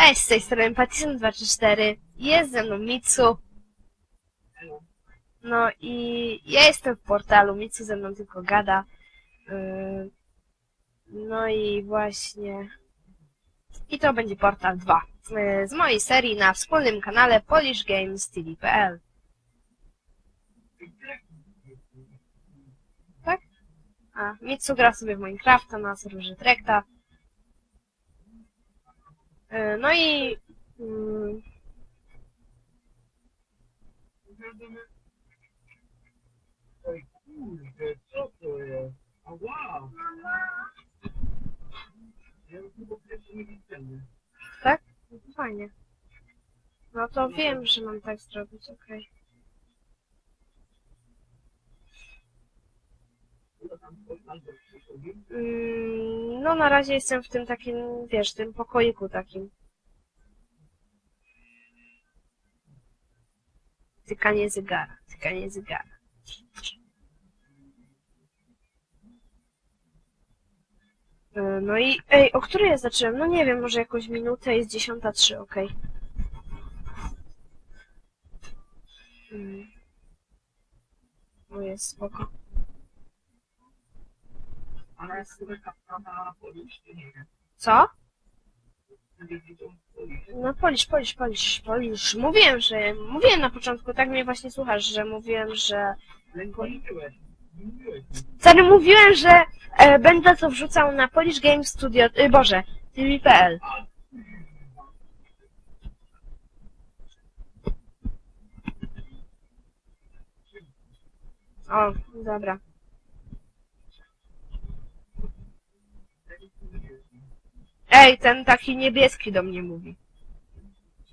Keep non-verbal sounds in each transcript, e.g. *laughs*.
Cześć, z tej strony Patison234. Jest ze mną Mitsu. No i ja jestem w portalu, Mitsu ze mną tylko gada. Yy, No i właśnie... I to będzie portal 2. Yy, Z mojej serii na wspólnym kanale polishgamestv.pl Tak? A, Mitsu gra sobie w Minecrafta na serwerze Trekta. Yy, No i... mm. Tak? No to fajnie. No to wiem, że mam tak zrobić, okej. Co No na razie jestem w tym takim, wiesz, tym pokoiku takim. Tykanie zegara, tykanie zegara. E, No i, ej, o której ja zacząłem? No nie wiem, może jakąś minutę, jest dziesiąta trzy, okej. Mm. O, jest spoko. Ale jest chyba kapitana polisz, czy nie wiem. Co? No polisz, polisz, polisz, polisz. Mówiłem, że... Mówiłem na początku, tak mnie właśnie słuchasz, że mówiłem, że... Stary, mówiłem, że e, będę to wrzucał na Polish Game Studio... Y, Boże, TV.pl. O, dobra. Ej, ten taki niebieski do mnie mówi.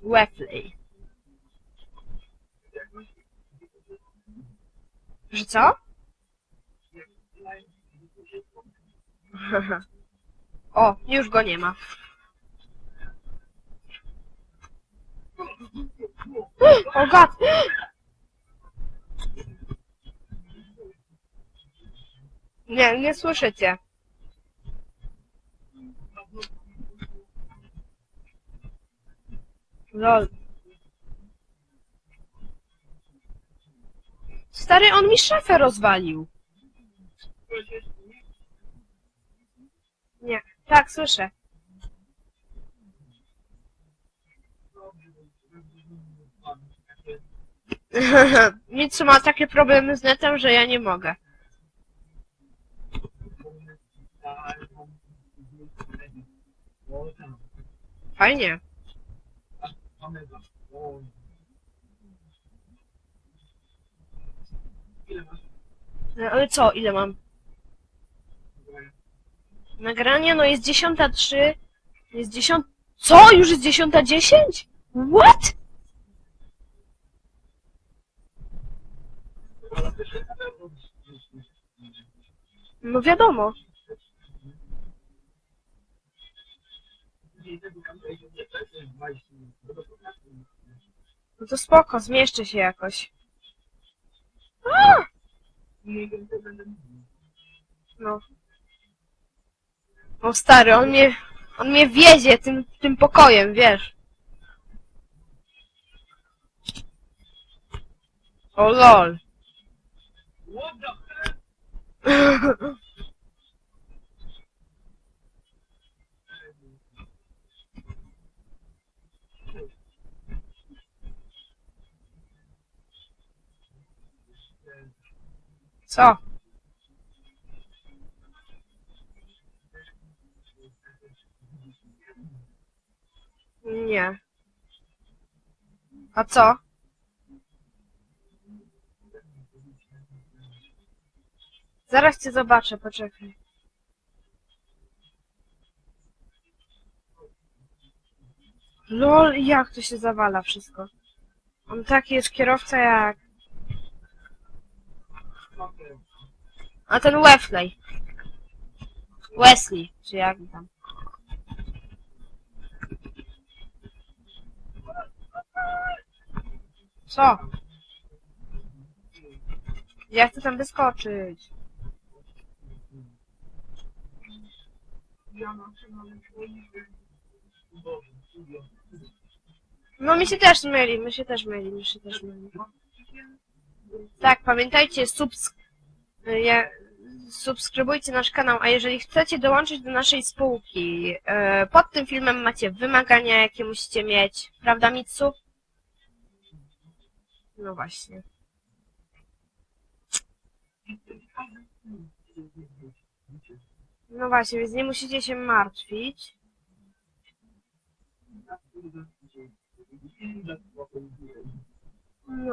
Wesley. Że co? *laughs* O, już go nie ma. *gasps* O gad! Nie, nie słyszę Lol. Stary, on mi szafę rozwalił. Nie, tak, słyszę. *laughs* Mitsu ma takie problemy z netem, że ja nie mogę. Fajnie. Mamy za. O. Ile? No, ale co, ile mam? Nagranie, no jest dziesiąta trzy, jest dziesiąt... Co? Już jest dziesiąta dziesięć? What? No wiadomo. Dzisiaj tego kamery nie przejdzie 20 minut. Bo to po prostu. No to spoko, zmieszczę się jakoś. Mówił. No. O stary, on mnie... On mnie wiezie tym, tym pokojem, wiesz. O lol. *laughs* Co? Nie. A co? Zaraz cię zobaczę, poczekaj. Lol, jak to się zawala wszystko? On taki jest kierowca jak... A ten Wesley. Wesley, czy jak tam. Co? Ja chcę tam wyskoczyć. No mi się też myli, my się też myli, mi się też myli. Tak, pamiętajcie, subsk je, subskrybujcie nasz kanał, a jeżeli chcecie dołączyć do naszej spółki, e, pod tym filmem macie wymagania, jakie musicie mieć, prawda Mitsu? No właśnie. No właśnie, więc nie musicie się martwić.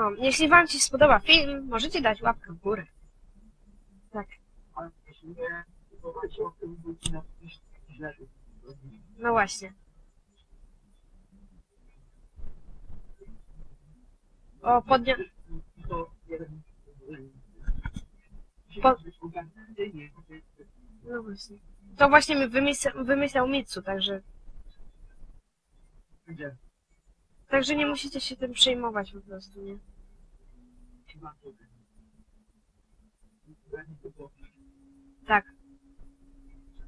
No, jeśli wam się spodoba film, możecie dać łapkę w górę. Tak, no właśnie. O, jeden. Po- No właśnie. To właśnie mi wymysł, wymyślał Mitsu, także... Także nie musicie się tym przejmować po prostu, nie? Tak.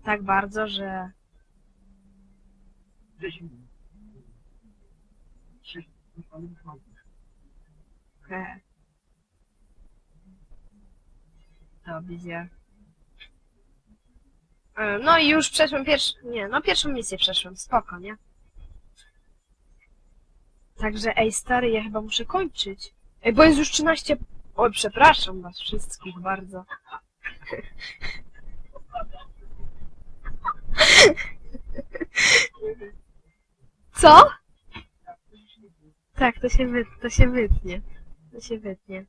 Tak bardzo, że... To widzę. E, No i już przeszłem pierwszy... Nie, no pierwszą misję przeszłem, spoko, nie? Także, ej stary, ja chyba muszę kończyć. Ej, bo jest już 13... Oj, przepraszam was wszystkich bardzo. Co? Tak, to się, wy, to się wytnie. To się wytnie.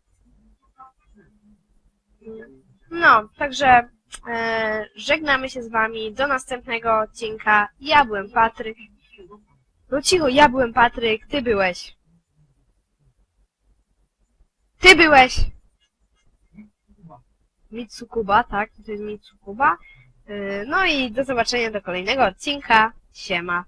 No, także e, żegnamy się z wami. Do następnego odcinka. Ja byłem Patryk. No cicho, ja byłem Patryk, ty byłeś. Ty byłeś! Mitsukuba, tak? To jest Mitsukuba. E, no i do zobaczenia do kolejnego odcinka. Siema.